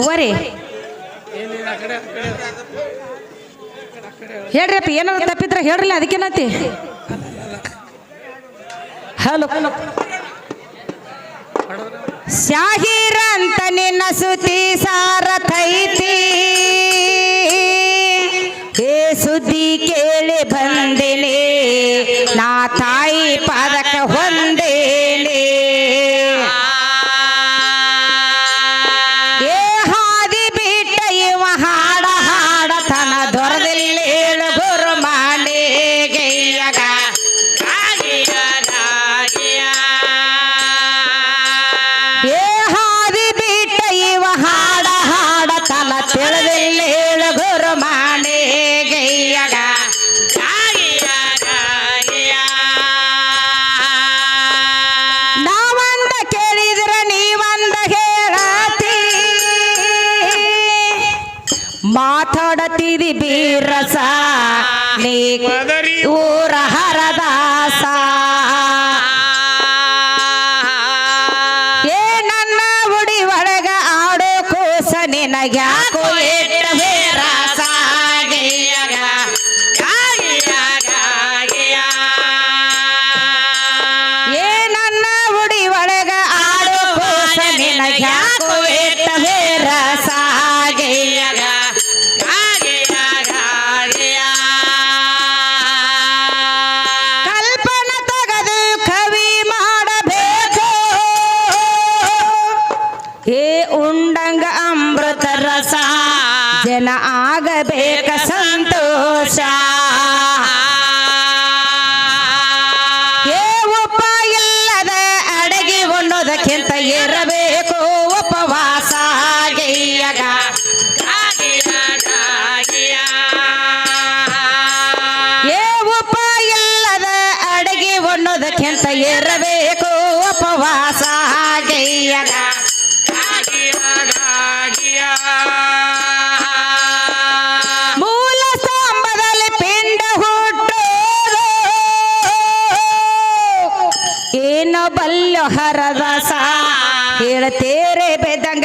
ಹೇಳ್ರಿ ಹೇಳ್ರಪ್ಪ ಏನಾದ್ರು ತಪ್ಪಿದ್ರ ಹೇಳ್ರಲ್ಲ ಅದಕ್ಕೇನತಿ ಹಲೋ. ಅಂತ ನಿನ್ನ ಸುದ್ದಿ ಸಾರಥೈತಿ ಏ ಸುದ್ದಿ ಕೇಳಿ ಬಂದಿನಿ, ನಾ ತಾಯಿ ನನಗ್ಯಾಕ ಜನ ಆಗಬೇಕ ಸಂತೋಷ. ಬಲ್ಲೋ ಹರದಸ ಹೇಳ್ತೇರೆ ಬೆದಂಗ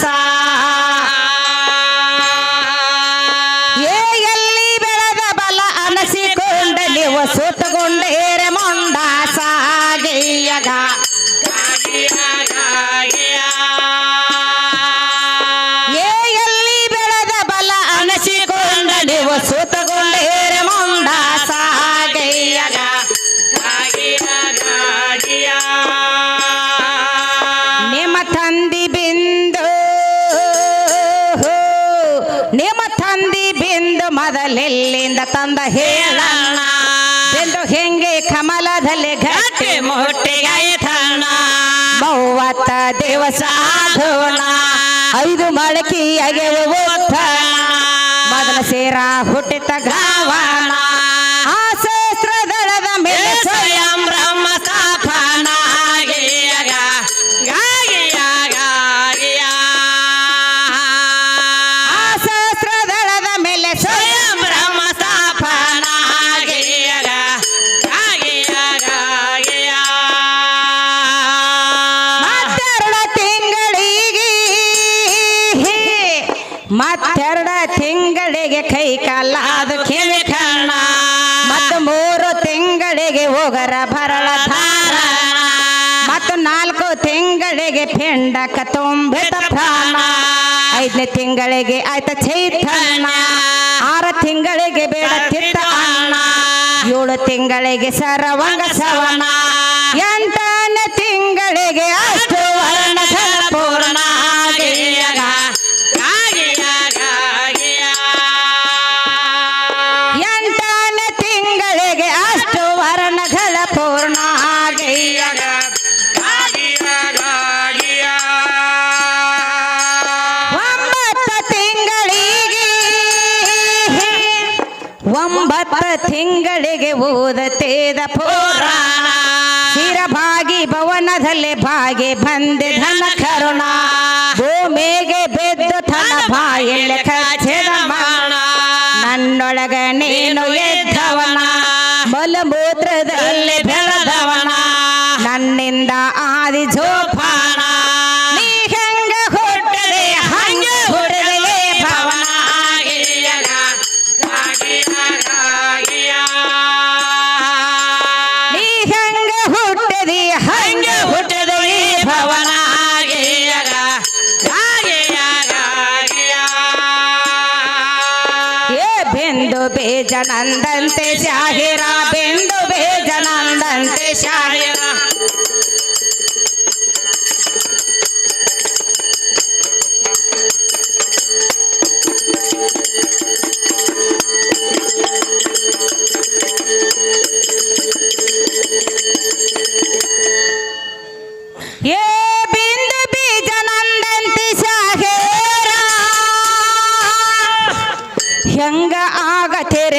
ಸಾ. ನಿಮ್ಮ ತಂದಿ ಬಿಂದು ನಿಮ್ಮ ತಂದಿ ಬಿಂದು ಮೊದಲೆಲ್ಲಿಂದ ತಂದ ಹೇಳಣ್ಣ. ಬಿಂದು ಹೆಂಗೆ ಕಮಲದಲ್ಲಿ ಘಟೆ ಮೊಟ್ಟೆಗಾಯತಣ್ಣ ಮೂವತ್ತ ದಿವಸ ಆಧೋಣ ಐದು ಮಳಕಿಯಾಗೆ ಓದ್ತ ಮೊದಲ ಸೇರ ಹುಟ್ಟಿತ ಗಾವಣ ಹೆಂಡ ಕತೊಂಬೆತ ಪ್ರಾಣ. ಐದನೇ ತಿಂಗಳಿಗೆ ಆಯ್ತ ಚೈತನ್ನ ಆರು ತಿಂಗಳಿಗೆ ಬೇಡ ತಿತ್ತ ಅಣ್ಣ ಏಳು ತಿಂಗಳಿಗೆ ಸರವಂಗ ಸವನ. ಓದತೇದ ಪುರಾಣ ಶಿರಭಾಗಿ ಭವನದಲ್ಲಿ ಭಾಗಿ ಬಂದೆ ಧನ ಕರುಣ. ಭೂಮಿಗೆ ಬೇಜನಂದಂತೆ ಶಾಹಿರ ಬಿಂದು ಬೇಜನಂದಂತೆ ಶಾಹಿರ.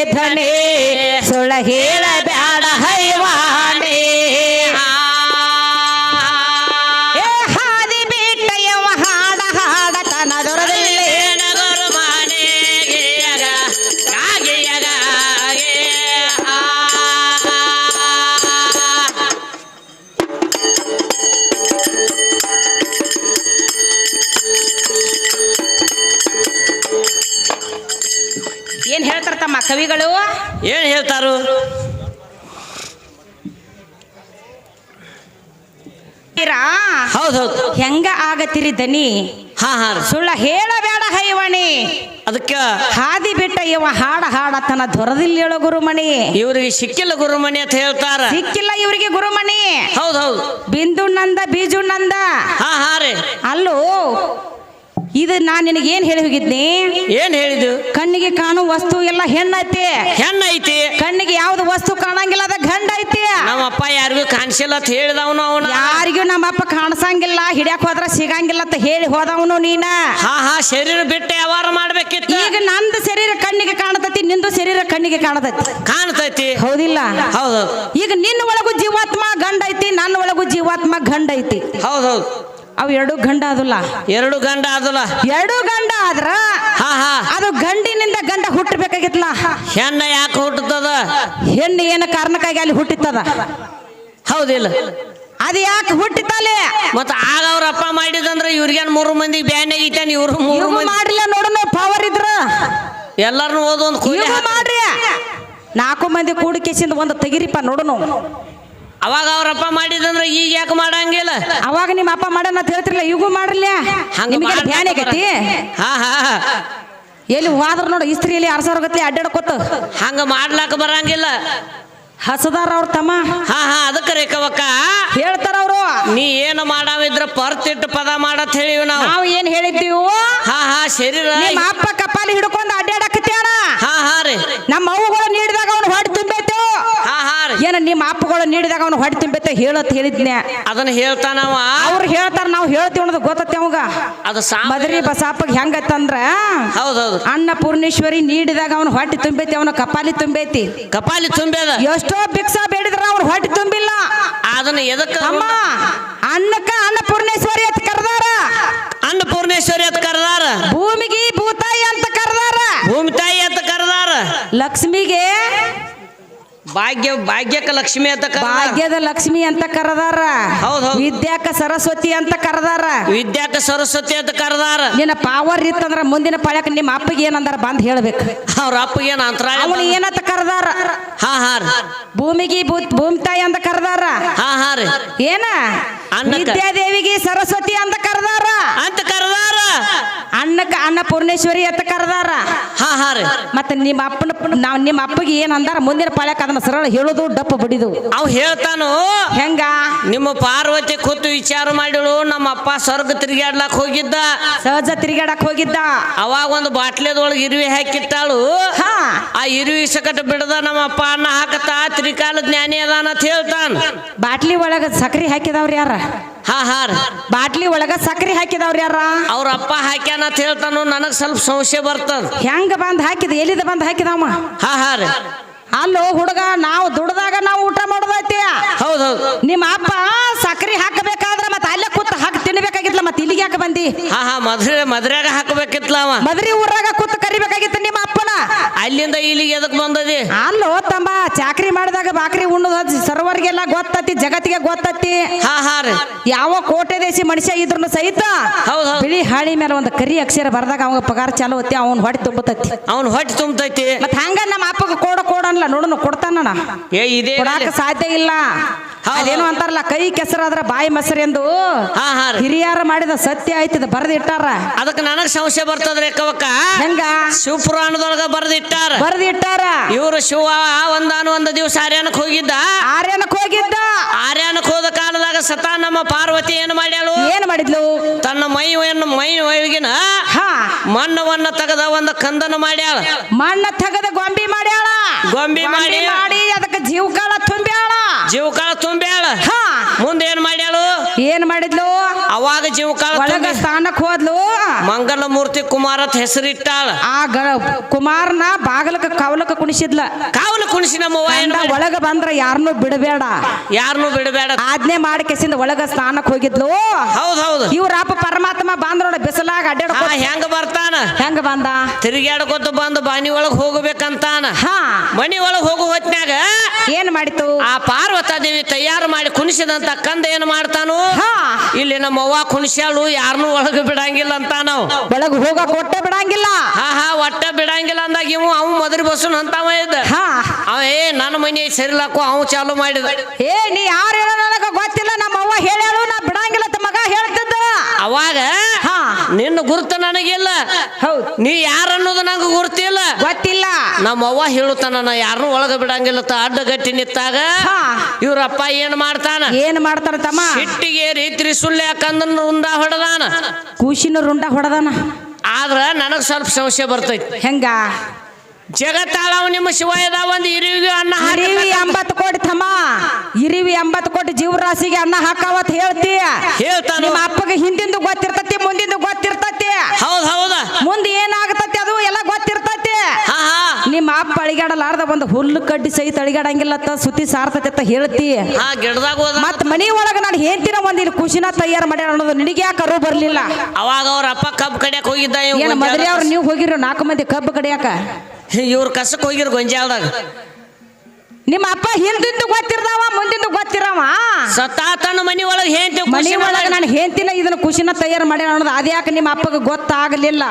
ಧ್ವನಿ ಸುಳ ಹೇಳ ದನಿ ಹಾ ಹಾ ರೀ. ಸುಳ್ಳ ಹೇಳಬೇಡ ಹೈವಣಿ. ಅದಕ್ಕೆ ಹಾದಿ ಬಿಟ್ಟ ಇವ ಹಾಡ ಹಾಡತನ ದೊರದಿಲ್ಲ ಹೇಳೋ ಗುರುಮಣಿ. ಇವ್ರಿಗೆ ಸಿಕ್ಕಿಲ್ಲ ಗುರುಮಣಿ ಅಂತ ಹೇಳ್ತಾರ. ಸಿಕ್ಕಿಲ್ಲ ಇವರಿಗೆ ಗುರುಮಣಿ. ಹೌದೌದು ಹೌದು. ಬಿಂದು ನಂದ ಬೀಜು ನಂದ. ಹಾ ಹಾ ರೀ. ಅಲ್ಲೋ ಇದು ನಾನು ನಿನಗೆ ಏನ್ ಹೇಳಿ ಹೋಗಿದ್ನಿ? ಏನ್ ಹೇಳಿದ್ದು? ಕಣ್ಣಿಗೆ ಕಾಣುವ ವಸ್ತು ಎಲ್ಲ ಹೆಣ್ಣೈತಿ. ಹೆಣ್ಣೈತಿ. ಕಣ್ಣಿಗೆ ಯಾವ್ದು ವಸ್ತು ಕಾಣಂಗಿಲ್ಲ ಅದ ಗಂಡ ಐತಿ ನಮ್ಮಪ್ಪ ಯಾರಿಗೂ ಕಾಣಿಸಿಲ್ಲ ಅಂತ ಹೇಳಿದವನು ಅವನು. ಯಾರಿಗೂ ನಮ್ಮಪ್ಪ ಕಾಣಿಸಂಗಿಲ್ಲ ಹಿಡಿಯಕ್ ಹೋದ್ರ ಸಿಗಂಗಿಲ್ಲ ಅಂತ ಹೇಳಿ ಹೋದವನು ನೀನ. ಹಾ ಹಾ ಶರೀರ ಬಿಟ್ಟು ವ್ಯವಹಾರ ಮಾಡ್ಬೇಕಿತ್ತು. ಈಗ ನಂದು ಶರೀರ ಕಣ್ಣಿಗೆ ಕಾಣತೈತಿ ನಿಂದು ಶರೀರ ಕಣ್ಣಿಗೆ ಕಾಣತೈತಿ. ಕಾಣ್ತೈತಿ. ಹೌದಿಲ್ಲ? ಹೌದು. ಈಗ ನಿನ್ನ ಒಳಗೂ ಜೀವಾತ್ಮ ಗಂಡ ಐತಿ ನನ್ನ ಒಳಗೂ ಜೀವಾತ್ಮ ಗಂಡ ಐತಿ ಹೌದೌದು ಅವು ಎರಡು ಗಂಡ ಅದಲ್ಲ ಎರಡು ಗಂಡ ಅದಲ್ಲ ಎರಡು ಗಂಡ ಆದ್ರ ಹಾ ಹಾ. ಅದು ಗಂಡಿನಿಂದ ಗಂಡ ಹುಟ್ಟಬೇಕಾಗಿತ್ತಲ್ಲ. ಹೆಣ್ಣ ಯಾಕೆ ಹುಟ್ಟುತ್ತದ? ಹೆಣ್ಣು ಏನ ಕಾರಣಕ್ಕಾಗಿ ಅಲ್ಲಿ ಹುಟ್ಟಿತ್ತದ? ಹೌದಿಲ್ಲ. ಅದು ಯಾಕೆ ಹುಟ್ಟಿತ್ತಲ್ಲಿ ಮತ್ತೆ ಆಗ ಅವ್ರ ಅಪ್ಪ ಮಾಡಿದಂದ್ರ ಇವ್ರಿಗೇನ್ ಮೂರು ಮಂದಿ ಬ್ಯಾನ್ ಆಗಿತ್ತಾನೆ ಇವ್ರು ಮೂರು ಮಂದಿ ಮಾಡ್ಲಿಲ್ಲ ನೋಡೋಣ ಪವರ್ ಇದ್ರ. ಎಲ್ಲಾರನು ಓದೊಂದು ಒಂದು ಕೂಲಿ ಮಾಡ್ರಿ. ನಾಲ್ಕು ಮಂದಿ ಕೂಡಿ ಕೇಸಿಂದ ಒಂದು ತೆಗಿರಿಪ್ಪ ನೋಡೋಣ ಅವಾಗ ಅವ್ರ ಅಪ್ಪ ಮಾಡಿದಂದ್ರ ಈಗ ಯಾಕೆ ಮಾಡಂಗಿಲ್ಲ? ಅವಾಗ ನಿಮ್ಮ ಅಪ್ಪ ಮಾಡೋಣ ಅಂತ ಹೇಳ್ತಿರ್ಲಿಲ್ಲ ಇವು ಮಾಡ್ರಲ್ಲ ಹಂಗ ನಿಮಗೆ ಧ್ಯಾನ ಆಗೈತಿ? ಹಾ ಹಾ ಎಲ್ಲಿ ಹೋದ್ರ ನೋಡು ಇಸ್ತ್ರಿಯಲ್ಲಿ ಆರ್ ಸಾವಿರ ಗತ್ಲೆ ಅಡ್ಡಾಡ್ಕೊತ ಹಂಗ ಮಾಡ್ಲಾಕ ಬರಂಗಿಲ್ಲ. ಹಸದಾರ ಅವ್ರ ತಮ್ಮ. ಹಾ ಹಾ ಅದಕ್ಕೆ ರೇಖವಕ್ಕ ಹೇಳ್ತಾರ ಅವರು. ನೀ ಏನು ಮಾಡಾವಿದ್ರ ಪರ್ತಿಟ್ಟು ಪದ ಮಾಡತ್ ಹೇಳಿವಿ ನಾವು. ನಾವು ಏನ್ ಹೇಳಿದ್ದೀವಿ? ಹಾ ಹಾ ಶರೀರ. ನಿಮ್ಮ ಅಪ್ಪ ಕಪಾಲಿ ಹಿಡ್ಕೊಂಡು ಅಡ್ಡಾಡಕತ್ತೇಣ ಹಾ ಹಾ ರೀ. ನಮ್ಮ ಅವ್ಗಳು ನೀಡಿದಾಗ ಅವನು ಹೊಟ್ಟೆ ತುಂಬೈತು ಹಾ ಹಾ ರೀ ಏನ ನಿಮ್ಮ ಅಪ್ಪಗಳು ನೀಡಿದಾಗ ಅವನು ಹೊಟ್ಟೆ ತುಂಬೈತೆ ಹೇಳತ್ ಹೇಳಿದ್ನೆ. ಅದನ್ನ ಹೇಳ್ತಾನವ ಅವ್ರು ಹೇಳ್ತಾರ ನಾವು ಹೇಳ್ತೀವಿ ಅನ್ನೋದು ಗೊತ್ತತ್ತೆ ಅವಾಗ. ಅದು ಮದ್ರಿ ಬಸಾಪಗ್ ಹೆಂಗತ್ತಂದ್ರ ಹೌದೌದು. ಅನ್ನಪೂರ್ಣೇಶ್ವರಿ ನೀಡಿದಾಗ ಅವನು ಹೊಟ್ಟೆ ತುಂಬೈತಿ ಅವನ ಕಪಾಲಿ ತುಂಬೈತಿ. ಕಪಾಲಿ ತುಂಬೇದ ಎಷ್ಟೋ ಭಿಕ್ಷಾ ಬೇಡಿದ್ರ ಅವ್ರು ಹೊಟ್ಟೆ ತುಂಬಿಲ್ಲ. ಅದನ್ನ ಎದಕ್ಕ ಅಮ್ಮ ಅನ್ನಕ್ಕ ಅನ್ನಪೂರ್ಣೇಶ್ವರಿ ಅಂತ ಕರ್ದಾರ. ಅನ್ನಪೂರ್ಣೇಶ್ವರಿ ಅಂತ ಕರ್ದಾರ? ಭೂಮಿಗೆ ಭೂತಾಯಿ ಅಂತ ಕರ್ದಾರ. ಭೂಮಿ ತಾಯಿ ಅಂತ ಕರ್ದಾರ? ಲಕ್ಷ್ಮಿಗೆ ಭಾಗ್ಯ ಭಾಗ್ಯಕ ಲಕ್ಷ್ಮಿ ಅಂತ ಕರೆದಾರ. ಭಾಗ್ಯದ ಲಕ್ಷ್ಮಿ ಅಂತ ಕರೆದಾರ. ಹೌದು. ವಿದ್ಯಾಕ ಸರಸ್ವತಿ ಅಂತ ಕರೆದಾರ. ವಿದ್ಯಾಕ ಸರಸ್ವತಿ ಅಂತ ಕರೆದಾರ. ನಿನ್ನ ಪಾವರ್ ಇತ್ತಂದ್ರ ಮುಂದಿನ ಪಳ್ಯಕ ನಿಮ್ಮ ಅಪ್ಪಗೆ ಏನಂದಾರ ಬಂದ್ ಹೇಳ್ಬೇಕು. ಅವ್ರ ಅಪ್ಪಗೇನು ಅಂತರಾಯ ಅವನು ಏನಂತ ಕರೆದಾರ. ಹಾ ಹಾ ಭೂಮಿಗೆ ಭೂಮಿ ತಾಯಿ ಅಂತ ಕರೆದಾರ. ಹಾ ಹಾ ರೀ. ಏನ. ವಿದ್ಯಾದೇವಿಗೆ ಸರಸ್ವತಿ ಅಂತ ಕರೆದಾರ. ಅಂತ ಕರೆದಾರ. ಅನ್ನಕ್ಕ ಪೂರ್ಣೇಶ್ವರಿ ಅಂತ ಕರೆದಾರ? ಹಾ ಹಾ ರೀ. ಮತ್ತೆ ನಿಮ್ಮ ಅಪ್ಪನ ನಾವು ನಿಮ್ಮ ಅಪ್ಪಗೆ ಏನ್ ಅಂದಾರ? ಮುಂದಿನ ಪಾಳ್ಯಕ್ಕೆ ಅದನ್ನ ಸರಳ ಹೇಳುದು ಡಪ್ಪ ಬಿಡಿದು. ಅವ್ ಹೇಳ್ತಾನು ಹೆಂಗ? ನಿಮ್ಮ ಪಾರ್ವತಿ ಕೂತು ವಿಚಾರ ಮಾಡಿಳು ನಮ್ಮ ಅಪ್ಪ ಸ್ವರ್ಗ ತಿರುಗಾಡ್ಲಾಕ್ ಹೋಗಿದ್ದ. ಸಹಜ ತಿರುಗಾಡಕ್ ಹೋಗಿದ್ದ. ಅವಾಗ ಒಂದು ಬಾಟ್ಲೆದೊಳಗೆ ಇರುವೆ ಹಾಕಿಟ್ಟಾಳು. ಹಾ. ಆ ಇರುವಿ ಸಕಟ ಬಿಡದ ನಮ್ಮ ಅಪ್ಪ ಅನ್ನ ಹಾಕತ್ತ ತ್ರಿಕಾಲ ಜ್ಞಾನಿ ಅದಾನ ಅಂತ ಹೇಳ್ತಾನ. ಬಾಟ್ಲಿ ಒಳಗ ಸಕ್ರಿ ಹಾಕಿದವ್ರ ಯಾರ? ಹಾ ಬಾಟ್ಲಿ ಒಳಗ ಸಕ್ರಿ ಹಾಕಿದವ್ರ ಯಾರ? ಅವ್ರ ಅಪ್ಪ ಹಾಕ್ಯಾನ ಅಂತ ಹೇಳ್ತಾನು ನನಗ್ ಸ್ವಲ್ಪ ಸಂಶಯ ಬರ್ತದ. ಹೆಂಗ ಬಂದ್ ಹಾಕಿದ ಎಲ್ಲಿದ ಬಂದ್ ಹಾಕಿದವ ಹಾ ಅಲ್ಲೋ ಹುಡುಗ ನಾವು ದುಡ್ದಾಗ ನಾವು ಊಟ ಮಾಡೋದೈತಿ ಹೌದೌದು ನಿಮ್ಮ ಅಪ್ಪ ಸಕ್ರಿ ಕೂತ್ ಹಾಕಿ ತಿನ್ಬೇಕಾಗಿತ್ಲ ಮತ್ತೆ ಇಲ್ಲಿಗೆ ಯಾಕೆ ಬಂದಿ? ಹಾ ಹಾ ಮದ್ರೆ ಮದ್ರ್ಯಾಗ ಹಾಕಬೇಕಿತ್ಲ ಅವ. ಮದ್ರಿ ಊರಾಗ ಕೂತ್ ಕರಿಬೇಕಾಗಿತ್ತು ನಿಮ್ಮ ಅಪ್ಪನ. ಅಲ್ಲಿಂದ ಇಲ್ಲಿಗೆ ಎದಕ್ ಬಂದದಿ? ಅಲ್ಲೋ ತಮ್ಮ ಚಾಕ್ರಿ ಮಾಡಿದಾಗ ಬಾಕ್ರಿ ಉಣ್ಣದ ಸರ್ವರ್ಗೆಲ್ಲ ಗೊತ್ತತಿ ಜಗತ್ತಿಗೆ ಗೊತ್ತತಿ. ಹಾ ಹಾ ರೀ. ಯಾವ ಕೋಟೆ ದೇಶಿ ಮನುಷ್ಯ ಇದ್ರು ಸಹಿತ ಹೌದ್ ಹೌದ್. ಬಿಳಿ ಹಾಳಿ ಮೇಲೆ ಒಂದು ಕರಿ ಅಕ್ಷರ ಬರ್ದಾಗ ಅವಾಗ ಪಗಾರ ಚಾಲು ಹೊತ್ತಿ ಅವ್ನ ಹೊಟ್ಟೆ ತುಂಬತತಿ ಅವ್ನ ಹೊಟ್ಟೆ ತುಂಬತೈತಿ ಮತ್ ಹಂಗ ನಮ್ಮ ಅಪ್ಪಗ ಕೋಡ ಕೋಡ ನೋಡನು ಕೊಡ್ತಾನ ಏ ಇದೇ ಕೊಡಾಕ ಸಾಧ್ಯ ಇಲ್ಲ. ಅದೇನು ಅಂತಾರಲ್ಲ ಕೈ ಕೆಸರಾದ್ರ ಬಾಯಿ ಮೊಸರೆಂದು ಹಾ ಹಾ ರೀ. ಹಿರಿಯರ ಮಾಡಿದ ಸತ್ಯ ಆಯ್ತದ ಬರೆದಿಟ್ಟಾರ. ಅದಕ್ಕೆ ನನಗ್ ಸಂಶಯ ಬರ್ತದ್ರಿ ಕವಕ್ಕ ಹೆಂಗ? ಶಿವಪುರಾಣದೊಳಗ ಬರ್ದಿಟ್ಟಾರ. ಬರೆದಿಟ್ಟಾರ. ಇವರು ಶಿವ ಒಂದಾನು ಒಂದು ದಿವಸ ಆರ್ಯಾನಕ್ ಹೋಗಿದ್ದ. ಆರ್ಯನಕ್ ಹೋಗಿದ್ದ. ಆರ್ಯಾನಕ್ ಹೋದ ಕಾಲದಾಗ ಸತಾ ನಮ್ಮ ಪಾರ್ವತಿ ಏನು ಮಾಡ್ಯಾಳು? ಏನ್ ಮಾಡಿದ್ಲು? ತನ್ನ ಮೈಯನ್ನು ಮೈ ಒಳಗಿನ ಹಾ. ಮಣ್ಣವನ್ನ ತೆಗೆದ ಒಂದು ಕಂದನ ಮಾಡ್ಯಾಳ. ಮಣ್ಣ ತೆಗೆದ ಗೊಂಬಿ ಮಾಡ್ಯಾಳ. ಗೊಂಬಿ ಮಾಡಿ. ಮಾಡಿ ಅದಕ್ಕೆ ಜೀವಕಾಳ ತುಂಬ್ಯಾಳ ಜೀವಕಾಳ ತುಂಬ್ಯಾಳ ಹಾ ಮುಂದೆ ಏನ್ ಮಾಡ್ಯಾಳು ಏನ್ ಮಾಡಿದ್ಲು ಸ್ಥಾನಕ್ಕೆ ಒಳಗ ಸ್ಥಾನಕ್ ಹೋದ್ಲು. ಮಂಗಲ ಮೂರ್ತಿ ಕುಮಾರತ್ ಹೆಸರಿಟ್ಟಾಳ. ಆ ಕುಮಾರನ ಬಾಗಲಕ ಕವಲಕ ಕುಣಿಸಿದ್ಲ. ಕಾವಲ ಕುಣಿಸಿ ನಮ್ಮ ಒಳಗ ಬಂದ್ರ ಯಾರನ್ನೂ ಬಿಡಬೇಡ. ಯಾರನ್ನು ಬಿಡಬೇಡ. ಆಜ್ಞೆ ಮಾಡಿ ಕೆಸಿಂದ ಒಳಗ ಸ್ಥಾನಕ್ಕೆ ಹೋಗಿದ್ಲು. ಹೌದ್ ಹೌದು. ಇವ್ರಪ್ಪ ಪರಮಾತ್ಮ ಬಂದ್ರೋಡ ಬಿಸಲಾಗ ಅಡ್ಡಾಡ ಹೆಂಗ ಬರ್ತಾನ? ಹೆಂಗ ಬಂದ? ತಿರುಗಾಡ್ಕೊತ ಬಂದು ಬಾನಿ ಒಳಗ್ ಹೋಗ್ಬೇಕಂತಾನ. ಹಾ. ಮನಿ ಒಳಗ್ ಹೋಗೋ ಹೊತ್ನ್ಯಾಗ ಏನ್ ಮಾಡಿತು ಆ ಪಾರ್ವತಾದೇವಿ ತಯಾರು ಮಾಡಿ ಕುಣಿಸಿದಂತ ಕಂದ ಏನ್ ಮಾಡ್ತಾನು? ಹಾ. ಇಲ್ಲಿ ನಮ್ಮ ಅವ್ವ ಕುಣಿಸ್ಯಾಳು ಯಾರನ್ನೂ ಒಳಗೆ ಬಿಡಂಗಿಲ್ಲ ಅಂತ ನಾವು. ಒಳಗೆ ಹೋಗ ಕೊಟ್ಟೆ ಬಿಡಂಗಿಲ್ಲ. ಹಾ ಹಾ ಒಟ್ಟ ಬಿಡಂಗಿಲ್ಲ ಅಂದಾಗ ಇವು ಅವ್ ಮದ್ರ ಬಸ್ಸು ಅಂತಾವ ಇದ್ದ. ಹಾ. ಅವ ಏ ನನ್ನ ಮನೆ ಸರಿಲಾಕು ಅವ್ ಚಾಲು ಮಾಡಿದ. ಏ ನೀ ಯಾರು ಹೇಳೋ ನನಗ ಗೊತ್ತಿಲ್ಲ ನಮ್ಮ ಅವ್ವ ಹೇಳ್ಯಾಳು ನಾ ಬಿಡಂಗಿಲ್ಲ ಮಗ ಹೇಳ್ತಿದ್ದ. ಅವಾಗ ನಿನ್ನ ಗುರುತ ನನಗಿಲ್ಲ. ಹೌದು. ನೀ ಯಾರನ್ನೋದು ನಂಗೆ ಗುರುತಿಲ್ಲ. ಗೊತ್ತಿಲ್ಲ. ನಮ್ಮ ಅವ್ವ ಹೇಳುತ್ತಾನ ನಾ ಯಾರನ್ನೂ ಒಳಗ ಬಿಡಂಗಿಲ್ಲ ತ ಅಡ್ಡಗಟ್ಟಿ ನಿಂತಾಗ. ಇವ್ರಪ್ಪ ಏನ್ ಮಾಡ್ತಾನ? ಏನ್ ಮಾಡ್ತಾರ ತಮ್ಮ? ಹಿಟ್ಟಿಗೆ ರೀತಿ ಸುಳ್ಳೆ ಕಂದನ ರುಂಡ ಹೊಡೆದಾನ. ಕೂಸಿನ ರುಂಡ ಹೊಡೆದಾನ. ಆದ್ರ ನನಗ್ ಸ್ವಲ್ಪ ಸಮಸ್ಯೆ ಬರ್ತೈತಿ. ಹೆಂಗ? ಜಗತ್ತಾಳವ ನಿಮ್ಮ ಶಿವ ಇದಾವ ಒಂದು ಇರಿವಿ ಅನ್ನ ಇರಿವಿ ಎಂಬತ್ತು ಕೋಟಿ ತಮ್ಮ. ಇರಿವಿ ಎಂಬತ್ತು ಕೋಟಿ ಜೀವರಾಶಿಗೆ ಅನ್ನ ಹಾಕಾವತ್ ಹೇಳ್ತಿ. ಹೇಳ್ತಾನು. ನಿಮ್ಮ ಅಪ್ಪಗೆ ಹಿಂದಿಂದ ಗೊತ್ತಿರ್ತತಿ ಮುಂದಿಂದ ಗೊತ್ತಿರ್ತತಿ. ಹೌದು ಹೌದ. ಮುಂದೆ ಏನಾಗತತಿ ಅದು ಎಲ್ಲ ಗೊತ್ತಿರ್ತತಿ. ನಿಮ್ಮ ಅಪ್ಪ ಅಳಿಗಾಡಲಾರ್ದ ಒಂದು ಹುಲ್ಲು ಕಡ್ಡಿ ಸಹಿತ ಅಳಿಗಾಡಂಗಿಲ್ಲತ್ತ ಸುತ್ತಿ ಸಾರ್ತತಿ ಅಂತ ಹೇಳ್ತಿ. ಮತ್ ಮನಿ ಒಳಗ ನಾನು ಹೇಳ್ತೀನ ಒಂದ್ ಇಲ್ಲಿ ಖುಷಿನ ತಯಾರು ಮಾಡ್ಯಾರ ಅನ್ನೋದು ನಿನಗೆ ಯಾಕೆ ಅರು ಬರ್ಲಿಲ್ಲ? ಅವಾಗ ಅವ್ರ ಅಪ್ಪ ಕಬ್ಬು ಕಡಿಯಕ್ ಹೋಗಿದ್ದ ಏನ್ ಮೊದಲೇ ಅವ್ರು ನೀವು ಹೋಗಿರೋ ನಾಲ್ಕು ಮಂದಿ ಕಬ್ಬು ಕಡಿಯಾಕ? ಇವ್ರ ಕಸಕ್ಕೆ ಹೋಗಿರು ಗೊಂಜಾಳದಾಗ. ನಿಮ್ಮ ಅಪ್ಪ ಹಿಂದಿಂದು ಗೊತ್ತಿರ್ದಾವ ಮುಂದಿಂದು ಗೊತ್ತಿರವ? ಸತಾತನ ಮನಿ ಒಳಗೆ ಹೆಂಡತಿ ಮನಿ ಒಳಗೆ ನಾನು ಹೆಂತಿನ ಇದನ್ನ ಖುಷಿನ ತಯಾರು ಮಾಡಿ ಅನ್ನೋದು ಅದ್ಯಾಕೆ ನಿಮ್ಮ ಅಪ್ಪಗೆ ಗೊತ್ತಾಗಲಿಲ್ಲ?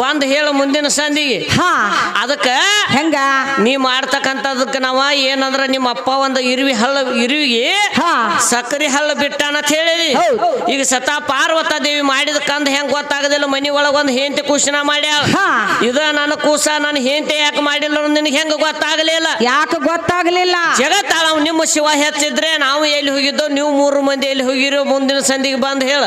ಬಂದ್ ಹೇಳು ಮುಂದಿನ ಸಂದಿಗೆ ಹಾ. ಅದಕ್ಕೆ ಹೆಂಗ? ನೀ ಮಾಡ್ತಕ್ಕಂಥದಕ್ಕೆ ನಾವ ಏನಂದ್ರ ನಿಮ್ಮ ಅಪ್ಪ ಒಂದು ಇರುವಿ ಹಲ್ಲ ಇರುವಿಗೆ ಹಾ. ಸಕ್ಕರೆ ಹಲ್ಲ ಬಿಟ್ಟಾನ ಅಂತ ಹೇಳಿ. ಈಗ ಸತಾ ಪಾರ್ವತ ದೇವಿ ಮಾಡಿದ ಕಂದ ಹೆಂಗ್ ಗೊತ್ತಾಗದಿಲ್ಲ ಮನಿ ಒಳಗೆ ಒಂದು ಹೆಂಡತಿ ಖುಷಿನ ಮಾಡ್ಯಾಳ. ಹಾ. ಇದ ನನ್ನ ಕೂಸ ನನ್ನ ಹೆಂಡತಿ ಯಾಕೆ ಮಾಡಿಲ್ಲ ನಿನಗೆ ಹೆಂಗ ಗೊತ್ತಾಗಲಿಲ್ಲ? ಯಾಕೆ ಗೊತ್ತಾಗಲಿಲ್ಲ? ಜಗತ್ತಾಳ ನಿಮ್ಮ ಶಿವ ಹೆಚ್ಚಿದ್ರೆ ನಾವು ಎಲ್ಲಿ ಹೋಗಿದ್ದೋ ನೀವು ಮೂರು ಮಂದಿ ಎಲ್ಲಿ ಹೋಗಿರೋ ಮುಂದಿನ ಸಂದಿಗೆ ಬಂದು ಹೇಳ.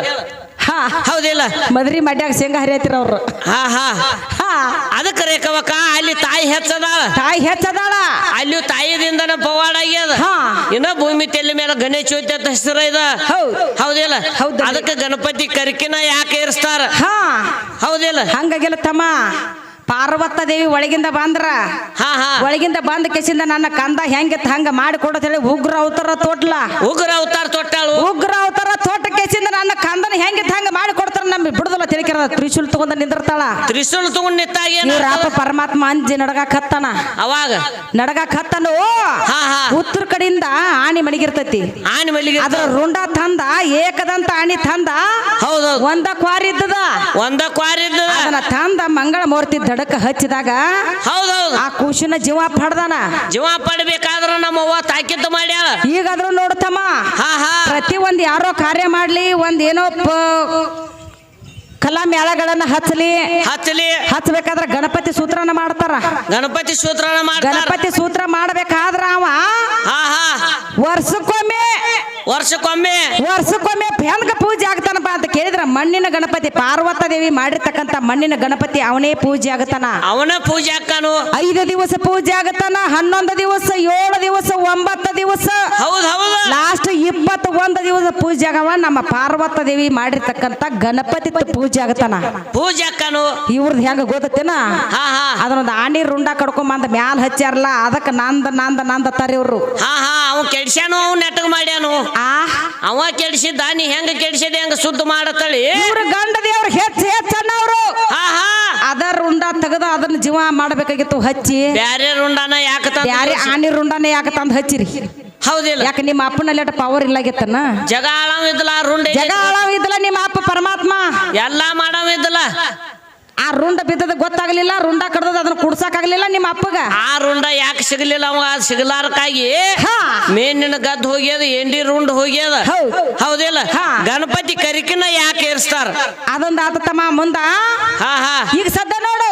ಹಾ. ಹೌದಿಲ್ಲ? ಮದ್ರಿ ಮಡ್ಯಾಗ ಶೇಂಗ ಹರಿಯತ್ತಿರ ಅವ್ರು. ಹಾ ಹಾ. ಹಾ. ಅದಕ್ಕೆ ರೇಖವಕ್ಕ ಅಲ್ಲಿ ತಾಯಿ ಹೆಚ್ಚದಾಳ. ತಾಯಿ ಹೆಚ್ಚದಾಳ. ಅಲ್ಲಿ ತಾಯಿದಿಂದನ ಪವಾಡ ಆಗ್ಯದ. ಹಾ. ಇನ್ನ ಭೂಮಿ ತೆಲ್ಲಿ ಮೇಲೆ ಗಣೇಶ ಚೌತಿ ಅಂತ ಹೆಸರು ಇದ. ಹೌದ್. ಹೌದಿಲ್ಲ? ಹೌದು. ಅದಕ್ಕೆ ಗಣಪತಿ ಕರಿಕಿನ ಯಾಕೆ ಇರಿಸ್ತಾರ ಹಾ. ಹೌದಿಲ್ಲ? ಹಂಗಾಗಿಲ್ಲ ತಮ್ಮ ಪಾರ್ವತ ದೇವಿ ಒಳಗಿಂದ ಬಂದ್ರ? ಹಾ ಹಾ. ಒಳಗಿಂದ ಬಂದ ಕೆಸಿಂದ ನನ್ನ ಕಂದ ಹೆಂಗೆ ಹಂಗ ಮಾಡಿ ಹೇಳಿ ಉಗ್ರ ಅವತಾರ ತೋಟ್ಲ. ಉಗ್ರ ಅವತಾರ ತೊಟ್ಟಾಳು. ಉಗ್ರ ಅವತಾರ ತೋಟ ಕೆಸಿಂದ ನನ್ನ ಕಂದನ ಹೆಂಗೆ ಹಂಗ ಮಾಡಿ ಕೊಡ್ತಾರ ನಮ್ಗೆ ಬಿಡುದಲ್ಲ ತಿಳ್ಕಿರ ತ್ರಿಶೂಲ್ ತಗೊಂಡ ನಿಂದಿರ್ತಾಳ. ತ್ರಿಶೂಲ್ ತಗೊಂಡ್ ನಿಂತಾಗ ರಾಪ ಪರಮಾತ್ಮ ಅಂಜಿ ನಡಗಾಕ್ ಹತ್ತಾನ. ಅವಾಗ? ನಡಗಾಕ್ ಹತ್ತನು. ಉತ್ತರ ಕಡೆಯಿಂದ ಆಣಿ ಮಳಿಗಿರ್ತೈತಿ ಆಣಿ ಮಳಿಗೆ ಅದ್ರ ರುಂಡ ತಂದ ಏಕದಂತ ಆಣಿ ತಂದ. ಹೌದು. ಒಂದ ಕ್ವಾರಿ ಇದ್ದದ ಒಂದ ಕ್ವಾರಿದ್ದ ಅದನ್ನ ತಂದ ಮಂಗಳ ಮೂರ್ತಿ ದಡಕ ಹಚ್ಚಿದಾಗ ಹೌದೌದು. ಆ ಕೂಸಿನ ಜೀವ ಪಡ್ದಾನ. ಜೀವ ಪಡ್ಬೇಕಾದ್ರ ನಮ್ಮ ಅವ್ವ ತಾಕಿದ್ದು ಮಾಡ್ಯಾಳ. ಈಗಾದ್ರೂ ನೋಡ್ತಮ್ಮ ಹಾ ಹಾ. ಪ್ರತಿ ಒಂದ್ ಯಾರೋ ಕಾರ್ಯ ಮಾಡ್ಲಿ ಒಂದ್ ಏನೋ ಕಲಾ ಮೇಳಗಳನ್ನ ಹಚ್ಚಲಿ ಹಚ್ಚಲಿ ಹಚ್ಚಬೇಕಾದ್ರ ಗಣಪತಿ ಸೂತ್ರನ ಮಾಡ್ತಾರ. ಗಣಪತಿ ಸೂತ್ರನ ಮಾಡ್ತಾರ. ಗಣಪತಿ ಸೂತ್ರ ಮಾಡ್ಬೇಕಾದ್ರ ಅವ ಹಾ ಹಾ. ವರ್ಷಕ್ಕೊಮ್ಮೆ ವರ್ಷಕ್ಕೊಮ್ಮೆ ವರ್ಷಕ್ಕೊಮ್ಮೆ ಹೆಂಗ ಪೂಜೆ ಆಗ್ತಾನಪ್ಪ ಅಂತ ಕೇಳಿದ್ರ ಮಣ್ಣಿನ ಗಣಪತಿ ಪಾರ್ವತ ದೇವಿ ಮಾಡಿರ್ತಕ್ಕಂತ ಮಣ್ಣಿನ ಗಣಪತಿ ಅವನೇ ಪೂಜೆ ಆಗತಾನ? ಅವನ ಪೂಜೆ ಆಗ್ತಾನು. ಐದು ದಿವಸ ಪೂಜೆ ಆಗತಾನ ಹನ್ನೊಂದು ದಿವಸ ಏಳು ದಿವಸ ಒಂಬತ್ತು ದಿವಸ. ಹೌದು ಹೌದು. ಲಾಸ್ಟ್ ಇಪ್ಪತ್ತು ಒಂದು ದಿವಸ ಪೂಜೆ ಆಗವ ನಮ್ಮ ಪಾರ್ವತ ದೇವಿ ಮಾಡಿರ್ತಕ್ಕಂತ ಗಣಪತಿ ಪೂಜೆ ಆಗತಾನ. ಪೂಜೆ ಅಕ್ಕನು ಇವ್ರದ್ದು ಹೆಂಗ ಗೊತ್ತೇನ? ಅದನ್ನೊಂದು ಆಣಿ ರುಂಡ ಕಡ್ಕೊಂಬಂದ ಮ್ಯಾಲ ಹಚ್ಚಾರಲ್ಲ ಅದಕ್ಕೆ ನಂದ ನಂದ ನಂದ ತಾರಿ ಇವ್ರು. ಹಾ ಹಾ ಅವ ಕೆಡ್ಸ್ಯಾನು ಅವ್ನು ನೆಟ್ಟಗ್ ಮಾಡ್ಯಾನು. ಅವ ಕೆಡಿಸಿದ್ದ ನೀ ಹೆಂಗ ಕೆಡಿಸಿದೆ ಹೆಂಗ ಶುದ್ಧ ಮಾಡತ್ತಳಿ? ಇವ್ರ ಗಂಡ ದೇವ್ರ ಹೆಚ್ಚ ಹೆಚ್ಚನ್ನವ್ರು ಅವರು ಹಾ ಅದ ರುಂಡ ತೆಗೆದ ಅದನ್ನ ಜೀವ ಮಾಡಬೇಕಾಗಿತ್ತು ಹಚ್ಚಿ. ಬ್ಯಾರೆ ರುಂಡನ ಯಾಕ ಬ್ಯಾರೆ ಆನಿ ರುಂಡನ ಯಾಕೆ ತಂದು ಹಚ್ಚಿರಿ? ಹೌದಿಲ್ಲ. ಯಾಕೆ ನಿಮ್ಮ ಅಪ್ಪನಲ್ಲಿ ಅಟ ಪವರ್ ಇಲ್ಲಾಗಿತ್ತನ ಜಗ ಆಳವ ಇದ್ದಲ್ಲ ರುಂಡ ಜಗ ನಿಮ್ಮ ಅಪ್ಪ ಪರಮಾತ್ಮ. ಎಲ್ಲಾ ಮಾಡವ ಇದ್ದಲ್ಲ ಆ ರುಂಡ ಬಿದ್ದದ ಗೊತ್ತಾಗ್ಲಿಲ್ಲ ರುಂಡ ಕಡ್ದದ ಅದನ್ನ ಕುಡ್ಸಕ್ಕಾಗ್ಲಿಲ್ಲ ನಿಮ್ಮ ಅಪ್ಪಗ. ಆ ರುಂಡ ಯಾಕೆ ಸಿಗಲಿಲ್ಲ ಅವ? ಅದ್ ಸಿಗಲಾರಕ್ಕಾಗಿ. ಮೇನಿನ ಗದ್ದು ಹೋಗ್ಯದ ಎಂಡಿ ರುಂಡ್ ಹೋಗ್ಯದ. ಹೌದ್. ಹೌದಿಲ್ಲ? ಹಾ. ಗಣಪತಿ ಕರಿಕಿನ ಯಾಕೆ ಏರ್ಸ್ತಾರ? ಅದೊಂದು ಆತಮ್ಮ ಮುಂದ. ಹಾ ಹಾ. ಈಗ ಸದ್ದ ನೋಡು.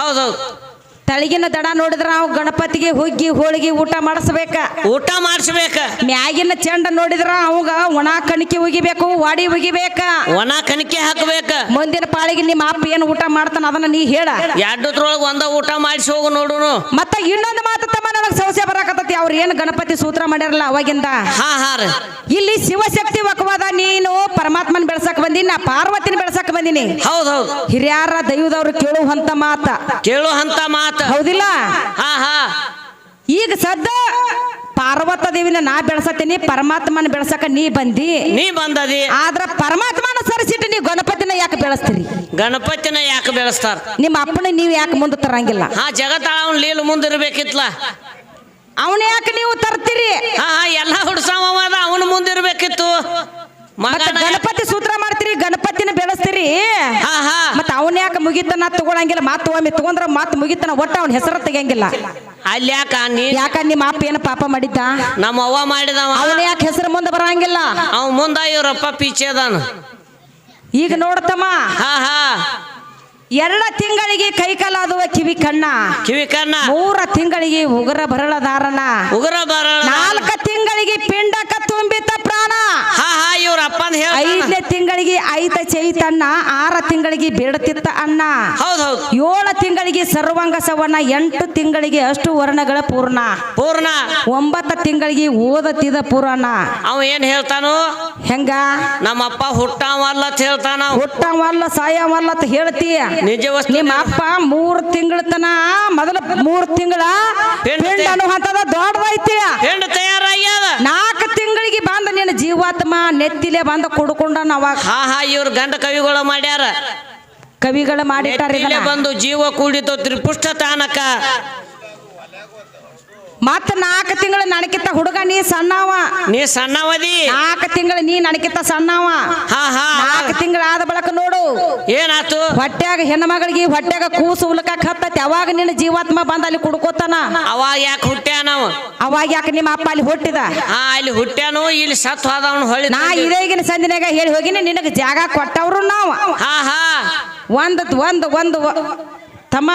ಹೌದೌದು ತಳಗಿನ ದಡ ನೋಡಿದ್ರೆ ನಾವು ಗಣಪತಿಗೆ ಹುಗ್ಗಿ ಹೋಳಿಗೆ ಊಟ ಮಾಡಿಸ್ಬೇಕ. ಊಟ ಮಾಡಿಸ್ಬೇಕ. ಮ್ಯಾಗಿನ ಚೆಂಡ ನೋಡಿದ್ರ ಅವಾಗ ಒಣ ಕಣಿಕೆ ಉಗಿಬೇಕು ವಾಡಿ ಉಗಿಬೇಕ. ಒಣ ಕಣಿಕೆ ಹಾಕಬೇಕ. ಮುಂದಿನ ಪಾಳಿಗೆ ನಿಮ್ಮ ಅಪ್ಪ ಏನು ಊಟ ಮಾಡ್ತಾನ ಅದನ್ನ ನೀ ಹೇಳ. ಎರಡತ್ರೊಳಗೆ ಒಂದ ಊಟ ಮಾಡಿಸಿ ಹೋಗು ನೋಡುನು. ಮತ್ತೆ ಇನ್ನೊಂದು ಮಾತು ತಮ್ಮ ನನಗೆ ಸಮಸ್ಯೆ ಬರಾಕತ್ತತಿ. ಅವ್ರು ಏನು ಗಣಪತಿ ಸೂತ್ರ ಮಾಡ್ಯಾರಲ್ಲ ಅವಾಗಿಂದ. ಹಾ ಹಾ ಇಲ್ಲಿ ಶಿವಶಕ್ತಿ ವಕವಾದ ನೀನು ಪರಮಾತ್ಮನ ಬೆಳ್ಸಕ್ ಬಂದಿನಿ ನಾ ಪಾರ್ವತಿನ ಬೆಳ್ಸಕ್ ಬಂದಿನಿ. ಹೌದ್ ಹೌದ್. ಹಿರಿಯರ ದೈವದವ್ರು ಕೇಳುವಂತ ಮಾತ. ಕೇಳು ಅಂತ ಮಾತ. ಹೌದಿಲ್ಲ? ಹಾ ಹಾ. ಈಗ ಸದ್ದ ಪಾರ್ವತ ದೇವಿನ ನಾ ಬೆಳ್ಸತ್ತೀನಿ ಪರಮಾತ್ಮನ ಬೆಳಸಕ ನೀ ಬಂದಿ. ನೀ ಬಂದದಿ. ಆದ್ರ ಪರಮಾತ್ಮನ ಸರಿಸಿಟ್ಟು ನೀ ಗಣಪತಿನ ಯಾಕೆ ಬೆಳೆಸ್ತೀರಿ? ಗಣಪತಿನ ಯಾಕೆ ಬೆಳೆಸ್ತಾರ? ನಿಮ್ಮ ಅಪ್ಪನ ನೀವು ಯಾಕೆ ಮುಂದೆ ತರಂಗಿಲ್ಲ? ಹಾ ಜಗತ್ತ ಅವ್ನ ಲೀಲು ಮುಂದಿರ್ಬೇಕಿತ್ಲ ಅವನ ಯಾಕೆ ನೀವು ತರ್ತೀರಿ? ಹಾ ಹಾ ಎಲ್ಲ ಹುಡ್ಸಾವ ಅವನ ಮುಂದಿರ್ಬೇಕಿತ್ತು ಗಣಪತಿ ಸೂತ್ರ ಮಾಡ್ತೀರಿ? ಹಾ ಮತ್ತೆ ಅವನ ಯಾಕೆ ಮುಗಿತನ ತಗೊಳಂಗಿಲ್ಲ? ಮಾತು ಒಮ್ಮೆ ತಗೊಂಡ್ರ ಮಾತು ಮುಗಿತನ ಒಟ್ಟ ಅವ್ನ ಹೆಸರು ತೆಗಿಯಂಗಿಲ್ಲ. ಅಲ್ಲಿ ಯಾಕ ನೀ ಯಾಕ ನಿಮ್ಮ ಅಪ್ಪ ಏನು ಪಾಪ ಮಾಡಿದ್ದ? ನಮ್ಮ ಅವ್ವ ಮಾಡಿದವ. ಅವನ ಯಾಕೆ ಹೆಸರು ಮುಂದೆ ಬರಂಗಿಲ್ಲ? ಅವ್ ಮುಂದ ಇವ್ರಪ್ಪ ಪೀಚೆ ಅದಾನ. ಈಗ ನೋಡ್ತಮ್ಮ. ಹಾ ಹಾ. ಎರಡ ತಿಂಗಳಿಗೆ ಕೈಕಲಾದುವ ಕಿವಿ ಕಣ್ಣ. ಕಿವಿ ಕಣ್ಣ. ಮೂರ ತಿಂಗಳಿಗೆ ಉಗುರ ಬರಳ ಧಾರಣ ಉಗ್ರ ಬರಳ ನಾಲ್ಕ ತಿಂಗಳಿಗೆ ಪಿಂಡಕ ತುಂಬಿತ ಪ್ರಾಣ. ಹಾ ಹಾ ಇವ್ರ ಹೇಳ್ತಾನ ಐದನೇ ತಿಂಗಳಿಗೆ ಐತ ಚೈತಣ್ಣ ಆರ ತಿಂಗಳಿಗೆ ಬಿಡತಿತ್ತ ಅಣ್ಣ ಹೌದು ಹೌದು. ಏಳು ತಿಂಗಳಿಗೆ ಸರ್ವಾಂಗ ಸವರ್ಣ ಎಂಟು ತಿಂಗಳಿಗೆ ಅಷ್ಟು ವರ್ಣಗಳ ಪೂರ್ಣ. ಪೂರ್ಣ. ಒಂಬತ್ತು ತಿಂಗಳಿಗೆ ಓದತಿದ ಪುರಾಣ. ಅವ ಏನ್ ಹೇಳ್ತಾನು? ಹೆಂಗ? ನಮ್ಮಪ್ಪ ಹುಟ್ಟಾವಲ್ಲ ಅಂತ ಹೇಳ್ತಾನ. ಹುಟ್ಟವಲ್ಲ ಸಾಯವಲ್ಲ ಅಂತ ಹೇಳ್ತೀಯ ನಿಜ ವಸ್ತು ನಿಮ್ಮ ಅಪ್ಪ ಮೂರ್ ತಿಂಗಳ ತನ ಮೊದಲ ಮೂರ್ ತಿಂಗಳ ಪಿಂಡ ದೊಡ್ಡದೈತಿ ಹೆಂಡ ತಯಾರಾಗ್ಯದ. ನಾಲ್ಕು ತಿಂಗಳಿಗೆ ಬಂದ ನಿನ್ನ ಜೀವಾತ್ಮ ನೆತ್ತಿಲೆ ಬಂದ ಕುಡ್ಕೊಂಡ ಅವಾಗ ಹಾ ಹಾ ಇವ್ರ ಗಂಡ ಕವಿಗಳು ಮಾಡ್ಯಾರ. ಕವಿಗಳು ಮಾಡಿಟ್ಟಾರ ನೆತ್ತಿಲೆ ಇದನ್ನ. ಬಂದು ಜೀವ ಕೂಡಿತು ತ್ರಿಪುಷ್ಟ ತಾನಕ ಮತ್ತ ನಾಲ್ಕು ತಿಂಗಳು ನನಕಿತ್ತ ಹುಡುಗ ನೀ ಸಣ್ಣವ. ನೀ ಸಣ್ಣವದಿ? ನಾಲ್ಕು ತಿಂಗಳು ನೀ ನನಕಿತ್ತ ಸಣ್ಣವ. ಹಾ ಹಾ ನಾಲ್ಕು ತಿಂಗಳ ಆದ ಬಳಕ ನೋಡು. ಏನಾತು ಹೊಟ್ಯಾಗ ಹೆಣ್ಣು ಮಗಳಿಗೆ ಹೊಟ್ಯಾಗ ಕೂಸು ಉಲ್ಕಕ್ ಹತ್ತತಿ ಅವಾಗ ನಿನ್ನ ಜೀವಾತ್ಮ ಬಂದ ಅಲ್ಲಿ ಕುಡ್ಕೋತಾನ? ಅವಾಗ ಯಾಕೆ ಹುಟ್ಟ್ಯಾನವ ಅವಾಗ ಯಾಕೆ ನಿಮ್ಮ ಅಪ್ಪ ಅಲ್ಲಿ ಹುಟ್ಟಿದ? ಹಾ ಅಲ್ಲಿ ಹುಟ್ಟ್ಯಾನು ಇಲ್ಲಿ ಸತ್ ಹೋದವನು ಹೊಳಿ ನಾ ಇದೇಗಿನ ಸಂದಿನಾಗ ಹೇಳಿ ಹೋಗಿನಿ ನಿನಗೆ ಜಾಗ ಕೊಟ್ಟವ್ರು ನಾವು. ಹಾ ಹಾ. ಒಂದ್ ಒಂದ್ ಒಂದು ತಮ್ಮ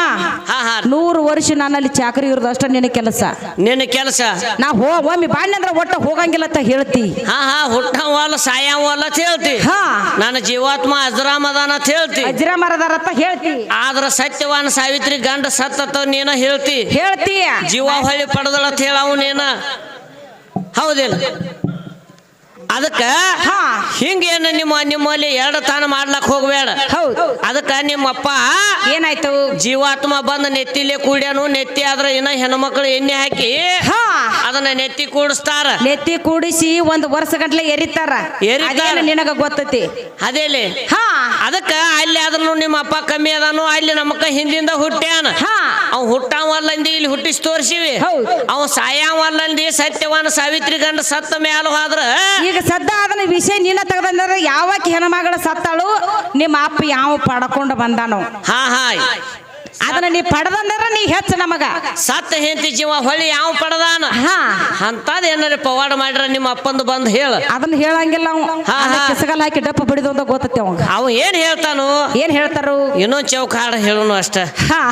ಹಾ ಹಾ ನೂರು ವರ್ಷ ನನ್ನಲ್ಲಿ ಚಾಕರಿ ಇರೋದು ಅಷ್ಟ ನಿನ್ನ ಕೆಲಸ. ನಿನ್ನ ಕೆಲಸ? ನಾ ಹೋ ಒಮ್ಮೆ ಬಾಣ್ಯ ಅಂದ್ರೆ ಒಟ್ಟ ಹೋಗಂಗಿಲ್ಲ ಅಂತ ಹೇಳ್ತಿ. ಹಾ ಹಾ ಹುಟ್ಟವಲ್ಲ ಸಾಯವಲ್ಲ ಅಂತ ಹೇಳ್ತಿ. ಹಾ. ನನ್ನ ಜೀವಾತ್ಮ ಅಜರಾಮದಾನ ಅಂತ ಹೇಳ್ತಿ. ಅಜ್ರ ಅಂತ ಹೇಳ್ತಿ. ಆದ್ರ ಸತ್ಯವಾನ ಸಾವಿತ್ರಿ ಗಂಡ ಸತ್ತತ ನೀನ ಹೇಳ್ತಿ. ಹೇಳ್ತಿ ಜೀವ ಹೊಳ್ಳಿ ಪಡೆದಳ ಅಂತ ಹೇಳವು ನೀನ. ಹೌದಿಲ್ಲ ಅದಕ್ಕ ಹಿಂಗೇನು ನಿಮ್ಮ ನಿಮ್ಮಲ್ಲಿ ಎರಡು ತಾನ ಮಾಡ್ಲಕ್ ಹೋಗ್ಬೇಡ. ಹೌದು. ಅದಕ್ಕ ನಿಮ್ಮಪ್ಪ ಏನಾಯ್ತು? ಜೀವಾತ್ಮ ಬಂದ ನೆತ್ತಿಲೆ ಕೂಡ್ಯಾನು ನೆತ್ತಿ ಆದ್ರ ಇನ್ನ ಹೆಣ್ಮಕ್ಳು ಎಣ್ಣೆ ಹಾಕಿ ಅದನ್ನ ನೆತ್ತಿ ಕೂಡಿಸ್ತಾರ. ನೆತ್ತಿ ಕೂಡಿಸಿ ಒಂದ್ ವರ್ಷ ಗಂಟ್ಲೆ ಎರಿತಾರ. ಎರಿತಾರ. ನಿನಗ ಗೊತ್ತತಿ? ಅದೇಲಿ? ಹಾ. ಅದಕ್ಕ ಅಲ್ಲಿ ಆದ್ರೂ ನಿಮ್ಮ ಅಪ್ಪ ಕಮ್ಮಿ ಅದಾನು ಅಲ್ಲಿ ನಮ್ಮಕ್ಕ ಹಿಂದಿಂದ ಹುಟ್ಟ್ಯಾನ. ಹಾ. ಅವ್ ಹುಟ್ಟಾವಲ್ಲಂದಿ ಇಲ್ಲಿ ಹುಟ್ಟಿಸಿ ತೋರಿಸಿವಿ. ಅವ್ ಸಾಯಾವಲ್ಲಂದಿ ಸತ್ಯವಾನ ಸಾವಿತ್ರಿ ಗಂಡ ಸತ್ತ ಮ್ಯಾಲ ಹೋದ್ರ. ಈಗ ಸದ್ದ ಅದನ್ನ ವಿಷಯ ನಿನ್ನ ತೆಗೆದಂದ್ರೆ ಯಾವಾಗ ಹೆಣ್ಮಗಳ ಸತ್ತಾಳು? ನಿಮ್ಮ ಅಪ್ಪ ಯಾವ ಪಡ್ಕೊಂಡು ಬಂದಾನು. ಹಾ ಹಾ. ಅದನ್ನ ನೀ ಪಡೆದಂದ್ರ ನೀ ಹೆಚ್ಚ ನಮಗ. ಸತ್ತ ಹೆಂತಿ ಜೀವ ಹೊಳಿ ಯಾವ ಪಡದಾನ? ಅಂತದ ಏನಾರ ಪವಾಡ ಮಾಡ್ರ ನಿಮ್ಮ ಅಪ್ಪಂದು ಬಂದು ಹೇಳ. ಅದನ್ನ ಹೇಳಂಗಿಲ್ಲ ಅವ. ಅದ ಹಾಕಿ ಡಪ್ಪ ಬಿಡಿದು ಅಂತ ಗೊತ್ತತಿ ಅವ ಅವ ಏನ್ ಹೇಳ್ತಾನು? ಏನ್ ಹೇಳ್ತಾರು? ಇನ್ನೊಂದ್ ಚೌಕ ಹಾಡ ಹೇಳುನು ಅಷ್ಟ. ಹಾ.